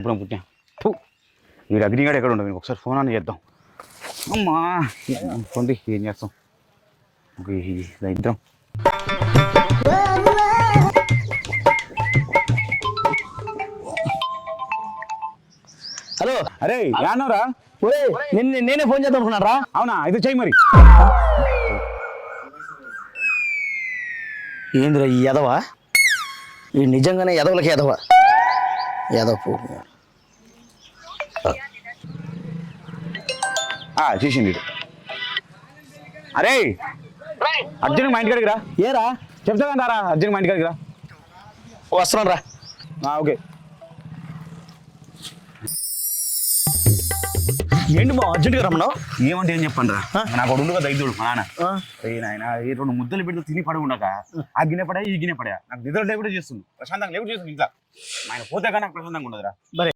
ఇప్పుడు ఫు. వీడు అగ్నిగాడు ఎక్కడ ఉండవు? ఒకసారి ఫోన్ అని చేద్దాం. అమ్మా. పొండి ఏం చేస్తాం? దరిద్రం. హలో. అరే యానోరా ఒరే నిన్ను నేనే ఫోన్ చేద్దాం అనుకున్నారా అవునా? అయితే చెయ్యి మరి. ఏందిరా ఈ ఎదవా ఈ నిజంగానే ఎదవలకి ఎదవ ఎదవ వీడు. అరే అర్జున్ మా ఇంటికాడికి రా. ఏరా? చెప్తా కదా రా అర్జున్ మా ఇంటికాడికి రా. వస్తున్నాను రా. ఓకే. ఏంటి మా అర్జెంట్గా రమ్మన్నావు ఏమంటే ఏం చెప్పండి రా? నాకు ఒకడు ఉండగా దైద్యుడు మా నాన్న. నాయన ఈ రెండు ముద్దలు పెడితే తిని పడి ఉండక. ఆ గిన్నె పడా ఈ గిన్నె పడా. నాకు నిద్ర లేకుండా చేస్తుంది ప్రశాంతంగా లేకుండా చేస్తుంది ఇంట్లో. ఆయన పోతే కానీ నాకు ప్రశాంతంగా ఉండదురా.